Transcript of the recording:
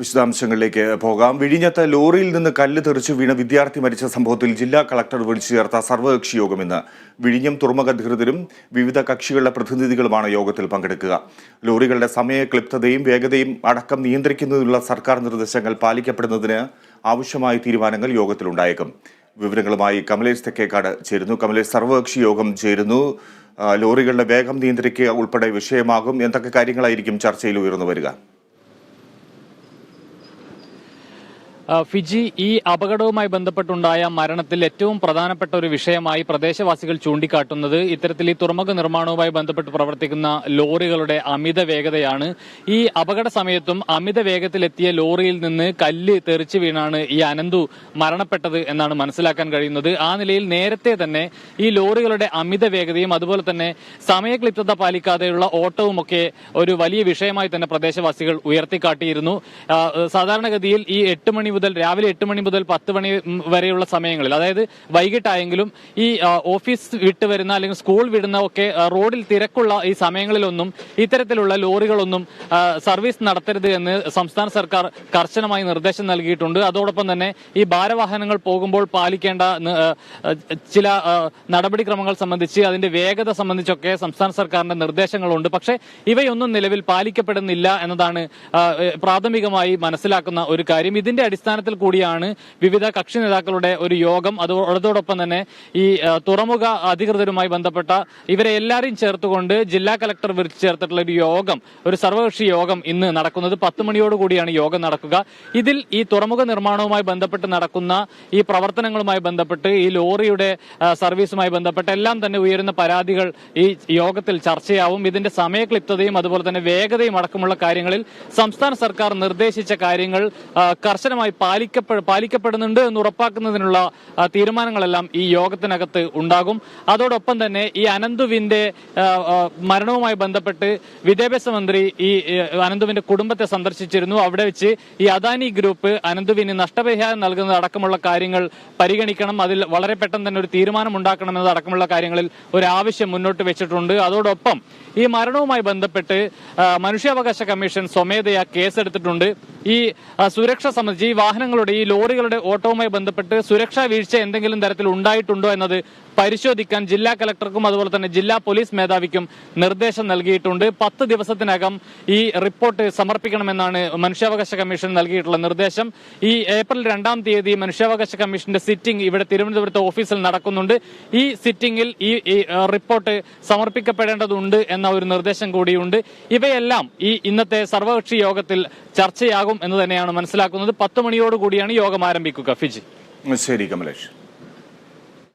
വിശദാംശങ്ങളിലേക്ക് പോകാം. വിഴിഞ്ഞത്ത് ലോറിയിൽ നിന്ന് കല്ല് തെറിച്ച് വീണ വിദ്യാർത്ഥി മരിച്ച സംഭവത്തിൽ ജില്ലാ കളക്ടർ വിളിച്ചു ചേർത്ത സർവകക്ഷി യോഗം ഇന്ന്. വിഴിഞ്ഞം തുറമുഖ അധികൃതരും വിവിധ കക്ഷികളുടെ പ്രതിനിധികളുമാണ് യോഗത്തിൽ പങ്കെടുക്കുക. ലോറികളുടെ സമയക്ലിപ്തതയും വേഗതയും അടക്കം നിയന്ത്രിക്കുന്നതിനുള്ള സർക്കാർ നിർദ്ദേശങ്ങൾ പാലിക്കപ്പെടുന്നതിന് ആവശ്യമായ തീരുമാനങ്ങൾ യോഗത്തിലുണ്ടായേക്കും. വിവരങ്ങളുമായി കമലേഷ് തെക്കേക്കാട് ചേരുന്നു. കമലേഷ് സർവകക്ഷി യോഗം ചേരുന്നു. ലോറികളുടെ വേഗം നിയന്ത്രിക്കുക ഉൾപ്പെടെ വിഷയമാകും. എന്തൊക്കെ കാര്യങ്ങളായിരിക്കും ചർച്ചയിൽ ഉയർന്നു വരിക ആ, ഫിജി ഈ അപകടവുമായി ബന്ധപ്പെട്ടുണ്ടായ മരണത്തിൽ ഏറ്റവും പ്രധാനപ്പെട്ട ഒരു വിഷയമായി പ്രദേശവാസികൾ ചൂണ്ടിക്കാട്ടുന്നത് ഇത്തരത്തിൽ ഈ തുറമുഖ നിർമ്മാണവുമായി ബന്ധപ്പെട്ട് പ്രവർത്തിക്കുന്ന ലോറികളുടെ അമിത വേഗതയാണ്. ഈ അപകട സമയത്തും അമിത വേഗത്തിലെത്തിയ ലോറിയിൽ നിന്ന് കല്ല് തെറിച്ചു വീണാണ് ഈ അനന്തു മരണപ്പെട്ടത് എന്നാണ് മനസ്സിലാക്കാൻ കഴിയുന്നത്. ആ നിലയിൽ നേരത്തെ തന്നെ ഈ ലോറികളുടെ അമിത വേഗതയും അതുപോലെ തന്നെ സമയക്ലിപ്തത പാലിക്കാതെയുള്ള ഓട്ടവുമൊക്കെ ഒരു വലിയ വിഷയമായി തന്നെ പ്രദേശവാസികൾ ഉയർത്തിക്കാട്ടിയിരുന്നു. സാധാരണഗതിയിൽ ഈ എട്ട് മണി മുതൽ രാവിലെ എട്ട് മണി മുതൽ പത്ത് മണി വരെയുള്ള സമയങ്ങളിൽ അതായത് വൈകിട്ടായെങ്കിലും ഈ ഓഫീസ് വിട്ട് വരുന്ന അല്ലെങ്കിൽ സ്കൂൾ വിടുന്ന ഒക്കെ റോഡിൽ തിരക്കുള്ള ഈ സമയങ്ങളിലൊന്നും ഇത്തരത്തിലുള്ള ലോറികളൊന്നും സർവീസ് നടത്തരുത് എന്ന് സംസ്ഥാന സർക്കാർ കർശനമായി നിർദ്ദേശം നൽകിയിട്ടുണ്ട്. അതോടൊപ്പം തന്നെ ഈ ഭാരവാഹനങ്ങൾ പോകുമ്പോൾ പാലിക്കേണ്ട ചില നടപടിക്രമങ്ങൾ സംബന്ധിച്ച് അതിന്റെ വേഗത സംബന്ധിച്ചൊക്കെ സംസ്ഥാന സർക്കാരിന്റെ നിർദ്ദേശങ്ങളുണ്ട്. പക്ഷേ ഇവയൊന്നും നിലവിൽ പാലിക്കപ്പെടുന്നില്ല എന്നതാണ് പ്രാഥമികമായി മനസ്സിലാക്കുന്ന ഒരു കാര്യം. ഇതിന്റെ അടിസ്ഥാനത്തിൽ കൂടിയാണ് വിവിധ കക്ഷി നേതാക്കളുടെ ഒരു യോഗം. അതോ- അതോടൊപ്പം തന്നെ ഈ തുറമുഖ അധികൃതരുമായി ബന്ധപ്പെട്ട ഇവരെ എല്ലാവരെയും ചേർത്തുകൊണ്ട് ജില്ലാ കലക്ടർ വിളിച്ചു ചേർത്തിട്ടുള്ള ഒരു യോഗം ഒരു സർവകക്ഷി യോഗം ഇന്ന് നടക്കുന്നത്. പത്ത് മണിയോടുകൂടിയാണ് യോഗം നടക്കുക. ഇതിൽ ഈ തുറമുഖ നിർമ്മാണവുമായി ബന്ധപ്പെട്ട് നടക്കുന്ന ഈ പ്രവർത്തനങ്ങളുമായി ബന്ധപ്പെട്ട് ഈ ലോറിയുടെ സർവീസുമായി ബന്ധപ്പെട്ട് എല്ലാം തന്നെ ഉയരുന്ന പരാതികൾ ഈ യോഗത്തിൽ ചർച്ചയാവും. ഇതിന്റെ സമയക്ലിപ്തതയും അതുപോലെ തന്നെ വേഗതയും അടക്കമുള്ള കാര്യങ്ങളിൽ സംസ്ഥാന സർക്കാർ നിർദ്ദേശിച്ച കാര്യങ്ങൾ കർശനമായി പാലിക്കപ്പെ പാലിക്കപ്പെടുന്നുണ്ട് എന്ന് ഉറപ്പാക്കുന്നതിനുള്ള തീരുമാനങ്ങളെല്ലാം ഈ യോഗത്തിനകത്ത് ഉണ്ടാകും. അതോടൊപ്പം തന്നെ ഈ അനന്തുവിന്റെ മരണവുമായി ബന്ധപ്പെട്ട് വിദ്യാഭ്യാസ മന്ത്രി ഈ അനന്തുവിന്റെ കുടുംബത്തെ സന്ദർശിച്ചിരുന്നു. അവിടെ വെച്ച് ഈ അദാനി ഗ്രൂപ്പ് അനന്തുവിന് നഷ്ടപരിഹാരം നൽകുന്നത് അടക്കമുള്ള കാര്യങ്ങൾ പരിഗണിക്കണം. അതിൽ വളരെ പെട്ടെന്ന് തന്നെ ഒരു തീരുമാനം ഉണ്ടാക്കണമെന്നത് അടക്കമുള്ള കാര്യങ്ങളിൽ ഒരു ആവശ്യം മുന്നോട്ട് വെച്ചിട്ടുണ്ട്. അതോടൊപ്പം ഈ മരണവുമായി ബന്ധപ്പെട്ട് മനുഷ്യാവകാശ കമ്മീഷൻ സ്വമേധയാ കേസെടുത്തിട്ടുണ്ട്. ഈ സുരക്ഷ സംബന്ധിച്ച് ഈ വാഹനങ്ങളുടെ ഈ ലോറികളുടെ ഓട്ടവുമായി ബന്ധപ്പെട്ട് സുരക്ഷാ വീഴ്ച എന്തെങ്കിലും തരത്തിൽ ഉണ്ടായിട്ടുണ്ടോ എന്നത് പരിശോധിക്കാൻ ജില്ലാ കലക്ടർക്കും അതുപോലെ തന്നെ ജില്ലാ പോലീസ് മേധാവിക്കും നിർദ്ദേശം നൽകിയിട്ടുണ്ട്. പത്ത് ദിവസത്തിനകം ഈ റിപ്പോർട്ട് സമർപ്പിക്കണമെന്നാണ് മനുഷ്യാവകാശ കമ്മീഷൻ നൽകിയിട്ടുള്ള നിർദ്ദേശം. ഈ ഏപ്രിൽ രണ്ടാം തീയതി മനുഷ്യാവകാശ കമ്മീഷന്റെ സിറ്റിംഗ് ഇവിടെ തിരുവനന്തപുരത്ത് ഓഫീസിൽ നടക്കുന്നുണ്ട്. ഈ സിറ്റിംഗിൽ ഈ റിപ്പോർട്ട് സമർപ്പിക്കപ്പെടേണ്ടതുണ്ട് എന്ന ഒരു നിർദ്ദേശം കൂടിയുണ്ട്. ഇവയെല്ലാം ഈ ഇന്നത്തെ സർവകക്ഷി യോഗത്തിൽ ചർച്ചയാകും എന്ന് തന്നെയാണ് മനസ്സിലാക്കുന്നത്. പത്ത് മണിയോടുകൂടിയാണ് യോഗം ആരംഭിക്കുക. ഫിജി. ശരി കമലേഷ്.